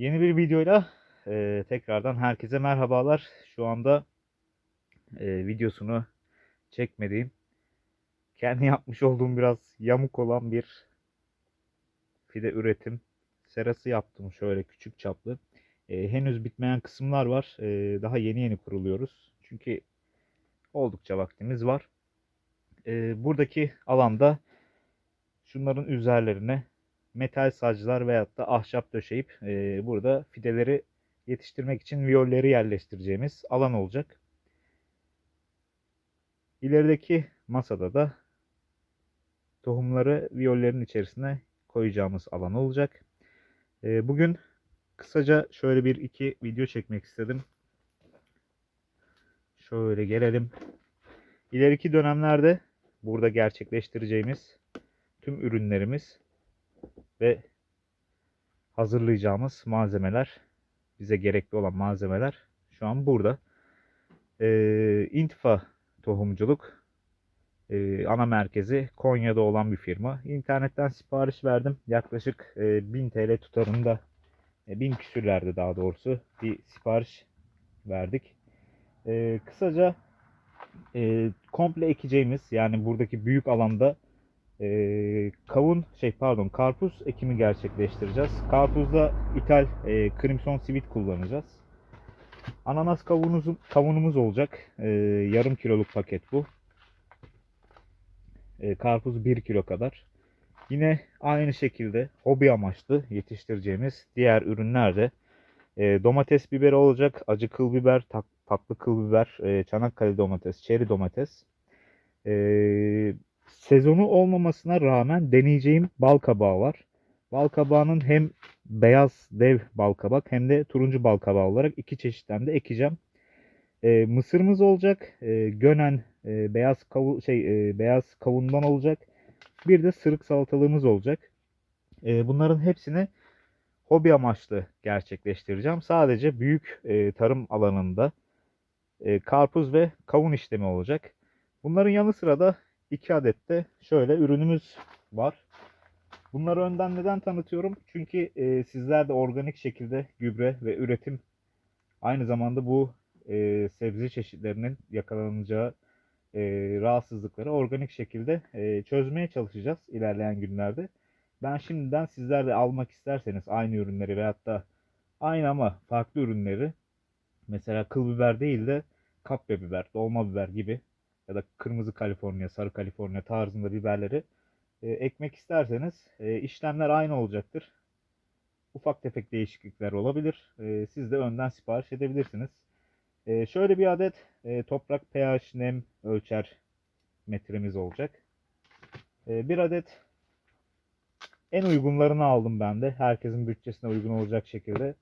Yeni bir videoyla e, tekrardan herkese merhabalar. Şu anda e, videosunu çekmediğim, kendi yapmış olduğum biraz yamuk olan bir fide üretim serası yaptım şöyle küçük çaplı. E, henüz bitmeyen kısımlar var. E, daha yeni yeni kuruluyoruz. Çünkü oldukça vaktimiz var. E, buradaki alanda şunların üzerlerine metal saclar veyahut da ahşap döşeyip e, burada fideleri yetiştirmek için viyolleri yerleştireceğimiz alan olacak. İlerideki masada da tohumları viyollerin içerisine koyacağımız alan olacak. E, bugün kısaca şöyle bir iki video çekmek istedim. Şöyle gelelim. İleriki dönemlerde burada gerçekleştireceğimiz tüm ürünlerimiz ve hazırlayacağımız malzemeler, bize gerekli olan malzemeler şu an burada. Ee, İntifa Tohumculuk e, ana merkezi Konya'da olan bir firma. İnternetten sipariş verdim. Yaklaşık e, 1000 TL tutarında, e, 1000 küsürlerde daha doğrusu bir sipariş verdik. E, kısaca e, komple ekeceğimiz yani buradaki büyük alanda e, kavun şey pardon karpuz ekimi gerçekleştireceğiz. Karpuzda ithal e, Crimson Sweet kullanacağız. Ananas kavunumuz, kavunumuz olacak. E, yarım kiloluk paket bu. E, karpuz 1 kilo kadar. Yine aynı şekilde hobi amaçlı yetiştireceğimiz diğer ürünler de e, domates biberi olacak. Acı kıl biber, tat, tatlı kıl biber, e, Çanakkale domates, çeri domates. E, sezonu olmamasına rağmen deneyeceğim bal kabağı var. Bal kabağının hem beyaz dev bal kabak hem de turuncu bal kabağı olarak iki çeşitten de ekeceğim. E, mısırımız olacak. E, gönen e, beyaz kavu şey e, beyaz kavundan olacak. Bir de sırık salatalığımız olacak. E, bunların hepsini hobi amaçlı gerçekleştireceğim. Sadece büyük e, tarım alanında e, karpuz ve kavun işlemi olacak. Bunların yanı sıra da 2 adet de şöyle ürünümüz var. Bunları önden neden tanıtıyorum? Çünkü e, sizler de organik şekilde gübre ve üretim aynı zamanda bu e, sebze çeşitlerinin yakalanacağı e, rahatsızlıkları organik şekilde e, çözmeye çalışacağız ilerleyen günlerde. Ben şimdiden sizler de almak isterseniz aynı ürünleri veyahut da aynı ama farklı ürünleri mesela kıl biber değil de kapya biber, dolma biber gibi ya da kırmızı Kaliforniya, sarı Kaliforniya tarzında biberleri e, ekmek isterseniz e, işlemler aynı olacaktır. Ufak tefek değişiklikler olabilir. E, siz de önden sipariş edebilirsiniz. E, şöyle bir adet e, toprak pH nem ölçer metremiz olacak. E, bir adet en uygunlarını aldım ben de. Herkesin bütçesine uygun olacak şekilde.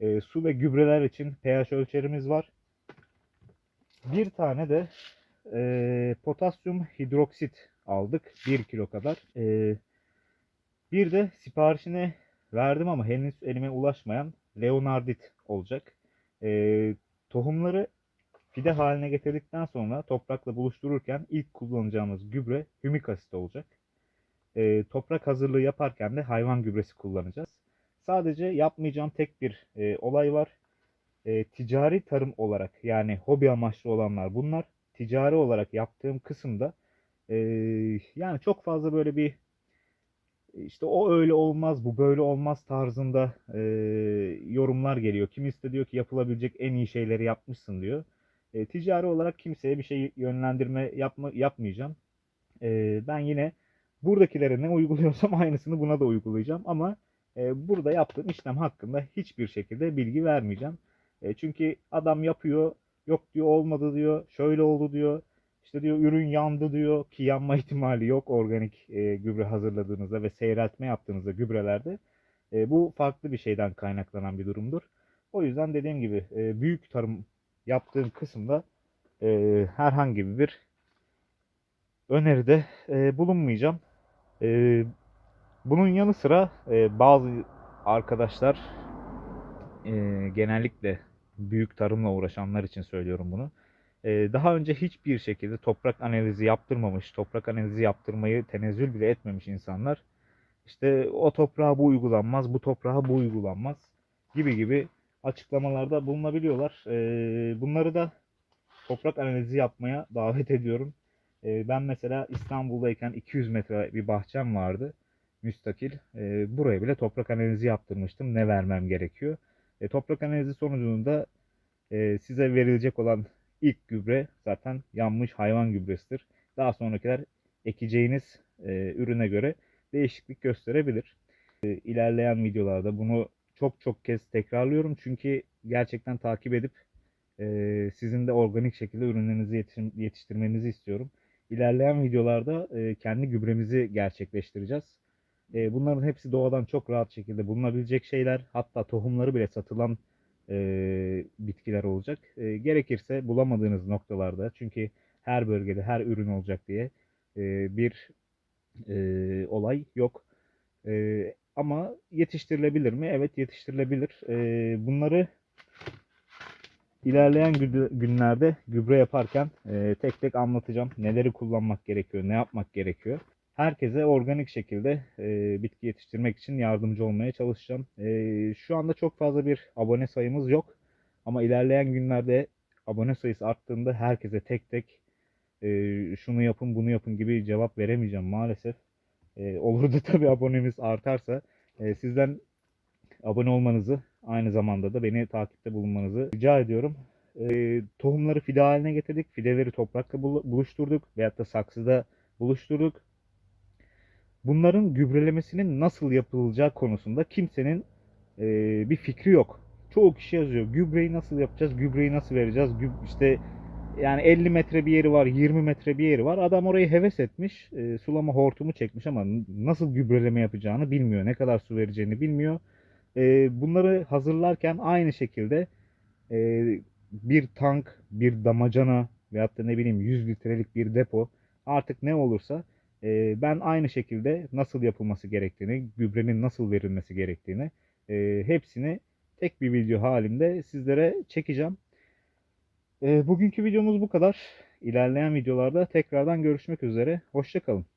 E, su ve gübreler için pH ölçerimiz var. Bir tane de e, potasyum hidroksit aldık. 1 kilo kadar. E, bir de siparişini verdim ama henüz elime ulaşmayan Leonardit olacak. E, tohumları fide haline getirdikten sonra toprakla buluştururken ilk kullanacağımız gübre hümik asit olacak. E, toprak hazırlığı yaparken de hayvan gübresi kullanacağız. Sadece yapmayacağım tek bir e, olay var. E, ticari tarım olarak yani hobi amaçlı olanlar bunlar ticari olarak yaptığım kısımda e, yani çok fazla böyle bir işte o öyle olmaz bu böyle olmaz tarzında e, yorumlar geliyor. Kimisi de diyor ki yapılabilecek en iyi şeyleri yapmışsın diyor. E, ticari olarak kimseye bir şey yönlendirme yapma, yapmayacağım. E, ben yine buradakilere ne uyguluyorsam aynısını buna da uygulayacağım ama e, burada yaptığım işlem hakkında hiçbir şekilde bilgi vermeyeceğim. E, çünkü adam yapıyor Yok diyor olmadı diyor. Şöyle oldu diyor. İşte diyor ürün yandı diyor ki yanma ihtimali yok organik e, gübre hazırladığınızda ve seyreltme yaptığınızda gübrelerde. E, bu farklı bir şeyden kaynaklanan bir durumdur. O yüzden dediğim gibi e, büyük tarım yaptığım kısımda e, herhangi bir öneride e, bulunmayacağım. E, bunun yanı sıra e, bazı arkadaşlar e, genellikle büyük tarımla uğraşanlar için söylüyorum bunu. Ee, daha önce hiçbir şekilde toprak analizi yaptırmamış, toprak analizi yaptırmayı tenezzül bile etmemiş insanlar. İşte o toprağa bu uygulanmaz, bu toprağa bu uygulanmaz. gibi gibi açıklamalarda bulunabiliyorlar. Ee, bunları da toprak analizi yapmaya davet ediyorum. Ee, ben mesela İstanbul'dayken 200 metre bir bahçem vardı. Müstakil. Buraya bile toprak analizi yaptırmıştım. Ne vermem gerekiyor. E, toprak analizi sonucunda e, size verilecek olan ilk gübre zaten yanmış hayvan gübresidir. Daha sonrakiler ekeceğiniz e, ürüne göre değişiklik gösterebilir. E, ilerleyen videolarda bunu çok çok kez tekrarlıyorum çünkü gerçekten takip edip e, sizin de organik şekilde ürünlerinizi yetiştir- yetiştirmenizi istiyorum. İlerleyen videolarda e, kendi gübremizi gerçekleştireceğiz. E, bunların hepsi doğadan çok rahat şekilde bulunabilecek şeyler. Hatta tohumları bile satılan e, bitkiler olacak. E, gerekirse bulamadığınız noktalarda çünkü her bölgede her ürün olacak diye e, bir e, olay yok. E, ama yetiştirilebilir mi? Evet yetiştirilebilir. E, bunları ilerleyen gü- günlerde gübre yaparken e, tek tek anlatacağım. Neleri kullanmak gerekiyor, ne yapmak gerekiyor. Herkese organik şekilde e, bitki yetiştirmek için yardımcı olmaya çalışacağım. E, şu anda çok fazla bir abone sayımız yok. Ama ilerleyen günlerde abone sayısı arttığında herkese tek tek e, şunu yapın bunu yapın gibi cevap veremeyeceğim maalesef. E, olur da tabii abonemiz artarsa e, sizden abone olmanızı aynı zamanda da beni takipte bulunmanızı rica ediyorum. E, tohumları fide haline getirdik. Fideleri toprakla bul- buluşturduk veyahut da saksıda buluşturduk. Bunların gübrelemesinin nasıl yapılacağı konusunda kimsenin e, bir fikri yok. Çoğu kişi yazıyor. Gübreyi nasıl yapacağız? Gübreyi nasıl vereceğiz? Gü- işte yani 50 metre bir yeri var, 20 metre bir yeri var. Adam orayı heves etmiş, e, sulama hortumu çekmiş ama nasıl gübreleme yapacağını bilmiyor, ne kadar su vereceğini bilmiyor. E, bunları hazırlarken aynı şekilde e, bir tank, bir damacana veyahut da ne bileyim 100 litrelik bir depo artık ne olursa e, ben aynı şekilde nasıl yapılması gerektiğini, gübrenin nasıl verilmesi gerektiğini e, hepsini tek bir video halinde sizlere çekeceğim. E, bugünkü videomuz bu kadar. İlerleyen videolarda tekrardan görüşmek üzere. Hoşçakalın.